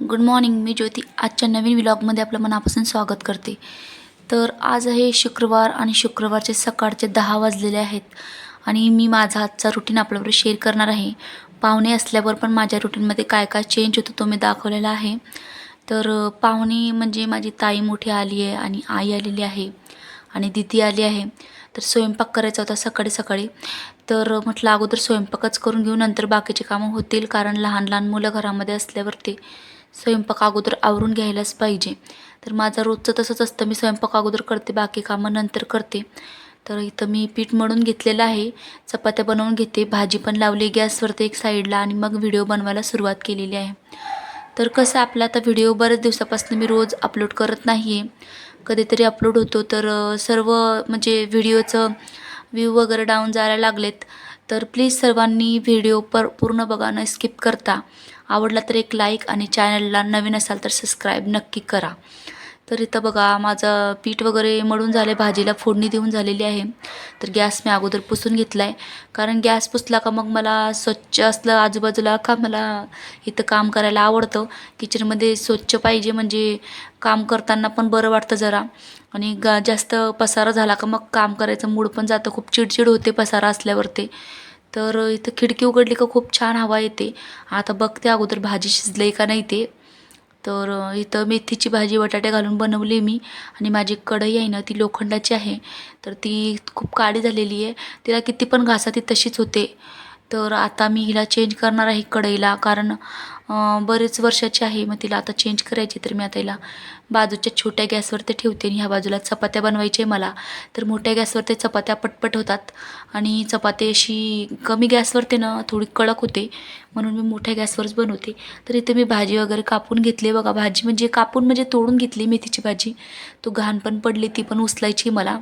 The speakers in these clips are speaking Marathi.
गुड मॉर्निंग मी ज्योती. आजच्या नवीन व्लॉगमध्ये आपलं मनापासून स्वागत करते. तर आज आहे शुक्रवार आणि शुक्रवारचे सकाळचे दहा वाजलेले आहेत आणि मी माझा आजचा रुटीन आपल्याबरोबर शेअर करणार आहे. पाहुणे असल्यावर पण माझ्या रुटीनमध्ये काय काय चेंज होतो तो मी दाखवलेला आहे. तर पाहुणे म्हणजे माझी ताई मोठी आली आहे आणि आई आलेली आहे आणि दिदी आली आहे. तर स्वयंपाक करायचा होता सकाळी सकाळी. तर म्हटलं अगोदर स्वयंपाकच करून घेऊ नंतर बाकीचे कामं होतील कारण लहान लहान मुलं घरामध्ये असल्यावर ते स्वयंपाक अगोदर आवरून घ्यायलाच पाहिजे. तर माझं रोजचं तसंच असतं. मी स्वयंपाक अगोदर करते बाकी कामं नंतर करते. तर इथं मी पीठ मळून घेतलेलं आहे. चपात्या बनवून घेते. भाजी पण लावली गॅसवरती एक साईडला आणि मग व्हिडिओ बनवायला सुरुवात केलेली आहे. तर कसं आपला आता व्हिडिओ बऱ्याच दिवसापासून मी रोज अपलोड करत नाही आहे कधीतरी अपलोड होतो. तर सर्व म्हणजे व्हिडिओचं व्ह्यू वगैरे डाऊन जायला लागलेत. तर प्लीज सर्वांनी व्हिडिओ पर पूर्ण बघा न स्किप करता. आवडला तर एक लाईक आणि चॅनलला नवीन असाल तर सबस्क्राईब नक्की करा. तर इथं बघा माझं पीठ वगैरे मळून झालं आहे भाजीला फोडणी देऊन झालेली आहे. तर गॅस मी अगोदर पुसून घेतला आहे कारण गॅस पुसला का मग मला स्वच्छ असलं आजूबाजूला का मला इथं काम करायला आवडतं. किचनमध्ये स्वच्छ पाहिजे म्हणजे काम करताना पण बरं वाटतं जरा. आणि गा जास्त पसारा झाला का मग काम करायचं मूड पण जातं. खूप चिडचिड होते पसारा असल्यावरती. तर इथं खिडकी उघडली का खूप छान हवा येते. आता बघते अगोदर भाजी शिजली का नाही ते. तर इथं मेथीची भाजी बटाटे घालून बनवली मी. आणि माझी कढई आहे ना ती लोखंडाची आहे. तर ती खूप काळी झालेली आहे. तिला किती पण घासा ती तशीच होते. तर आता मी हिला चेंज करणार आहे कढईला कारण बरेच वर्षाची आहे मग तिला आता चेंज करायची तर मी आता हिला बाजूच्या छोट्या गॅसवरती ठेवते आणि ह्या बाजूला चपात्या बनवायचे मला. तर मोठ्या गॅसवरती चपात्या पटपट होतात आणि चपाती अशी कमी गॅसवरती ना थोडी कडक होते म्हणून मी मोठ्या गॅसवरच बनवते. तर इथे मी भाजी वगैरे कापून घेतली बघा भाजी म्हणजे कापून म्हणजे तोडून घेतली मेथीची भाजी. तो घाण पण पडली ती पण उचलायची मला.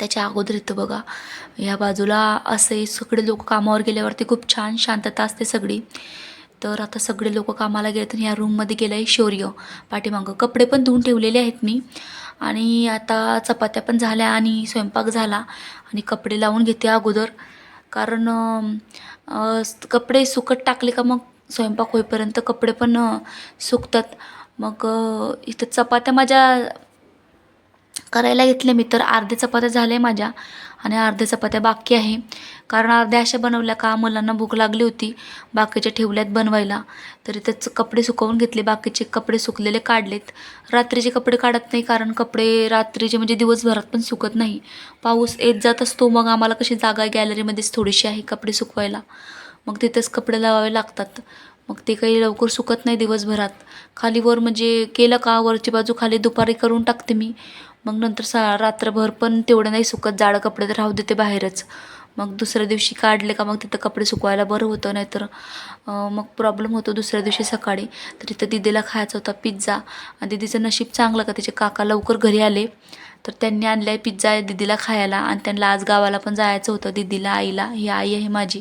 त्याच्या अगोदर इथं बघा. ह्या बाजूला असे सगळे लोक कामावर गेल्यावरती खूप छान शांतता असते सगळी. तर आता सगळे लोक कामाला गेले तर ह्या रूममध्ये गेलं आहे शौर्य. पाठीमागं कपडे पण धुवून ठेवलेले आहेत मी. आणि आता चपात्या पण झाल्या आणि स्वयंपाक झाला. आणि कपडे लावून घेते अगोदर. कारण कपडे सुकत टाकले का मग स्वयंपाक होईपर्यंत कपडे पण सुकतात. मग इथं चपात्या माझ्या करायला घेतले मी तर अर्ध्या चपात्या झाल्या माझ्या आणि अर्ध्या चपात्या बाकी आहे. कारण अर्ध्या अशा बनवल्या का मुलांना भूक लागली होती बाकीच्या ठेवल्यात बनवायला. तरी त्याच कपडे सुकवून घेतले बाकीचे कपडे सुकलेले काढलेत. रात्रीचे कपडे काढत नाही कारण कपडे रात्रीचे म्हणजे दिवसभरात पण सुकत नाही. पाऊस येत जात असतो मग आम्हाला कशी जागा गॅलरीमध्येच थोडीशी आहे कपडे सुकवायला. मग तिथेच कपडे लावावे लागतात. मग ते काही लवकर सुकत नाही दिवसभरात. खाली वर म्हणजे केलं का? वरची बाजू खाली दुपारी करून टाकते मी. मग नंतर सा रात्रभर पण तेवढं नाही सुकत. जाडं कपडे तर राहू देते बाहेरच. मग दुसऱ्या दिवशी काढले का मग तिथं कपडे सुकवायला बरं होतं नाहीतर मग प्रॉब्लेम होतो दुसऱ्या दिवशी सकाळी. तर तिथं दिदीला खायचा होता पिझ्झा. आणि दिदीचं नशीब चांगलं का तिचे काका लवकर घरी आले. तर त्यांनी आणलाय पिझ्झा दिदीला खायला आणि त्यांना आज गावाला पण जायचं होतं दिदीला आईला. ही आई आहे माझी.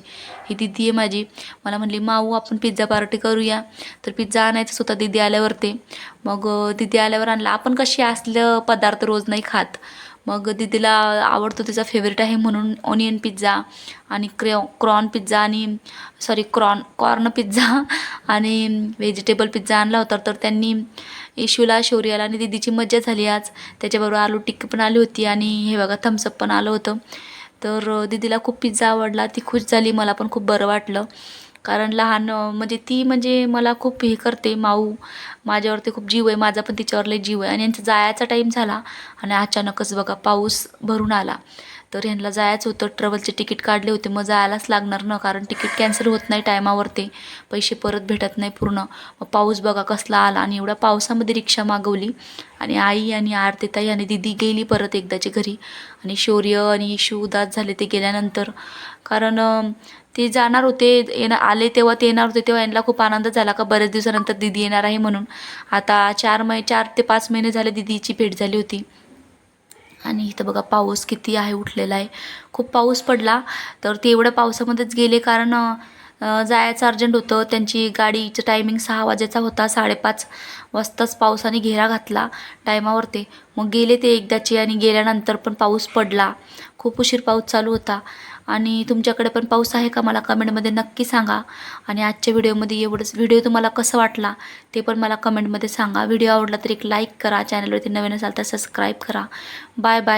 ही दिदी आहे माझी. मला म्हणली माऊ आपण पिझ्झा पार्टी करूया. तर पिझ्झा आणायचंच होता दिदी आल्यावर ते मग दिदी आल्यावर आणला. आपण कशी असलं पदार्थ रोज नाही खात. मग दीदीला आवडतो तिचा फेवरेट आहे म्हणून ऑनियन पिझ्झा आणि क्रेओ क्रॉन पिझ्झा आणि सॉरी क्रॉन कॉर्न पिझ्झा आणि व्हेजिटेबल पिझ्झा आणला होता. तर त्यांनी इशूला शौर्याला आणि दीदीची मज्जा झाली आज. त्याच्याबरोबर आलू टिक्की पण आली होती आणि हे बघा थम्सअप पण आलं होतं. तर दीदीला खूप पिझ्झा आवडला. ती खुश झाली. मला पण खूप बरं वाटलं. कारण लहान म्हणजे ती म्हणजे मला खूप हे करते माऊ. माझ्यावरती खूप जीव आहे माझा पण तिच्यावर लय जीव आहे. आणि यांचा जायचा टाईम झाला आणि अचानकच बघा पाऊस भरून आला. तर ह्यांना जायचं होतं. ट्रॅव्हलचे तिकीट काढले होते. मग जायलाच लागणार ना कारण तिकीट कॅन्सल होत नाही टायमावरती पैसे परत भेटत नाही पूर्ण. मग पाऊस बघा कसला आला आणि एवढ्या पावसामध्ये रिक्षा मागवली. आणि आई आणि आरतीताई आणि दिदी गेली परत एकदाची घरी. आणि शौर्य आणि इशू उदास झाले ते गेल्यानंतर. कारण ते जाणार होते येणार आले तेव्हा ते येणार होते तेव्हा यांना खूप आनंद झाला का बऱ्याच दिवसानंतर दिदी येणार आहे म्हणून. आता चार मै चार ते पाच महिने झाले दिदीची भेट झाली होती. आणि इथं बघा पाऊस किती आहे उठलेला आहे. खूप पाऊस पडला. तर ते एवढ्या पावसामध्येच गेले कारण जायचं अर्जंट होतं. त्यांची गाडीचं टायमिंग सहा वाजेचा होता. साडेपाच वाजताच पावसाने घेरा घातला टायमावर ते मग गेले ते एकदाचे आणि गेल्यानंतर पण पाऊस पडला. खूप उशीर पाऊस चालू होता. आणि तुमच्याकडे पण पाऊस आहे का मला कमेंटमध्ये नक्की सांगा. आणि आजच्या व्हिडिओमध्ये एवढंच. व्हिडिओ तुम्हाला कसं वाटला ते पण मला कमेंटमध्ये सांगा. व्हिडिओ आवडला तर एक लाईक करा. चॅनलवरती नवीन असाल तर सबस्क्राईब करा. Bye bye.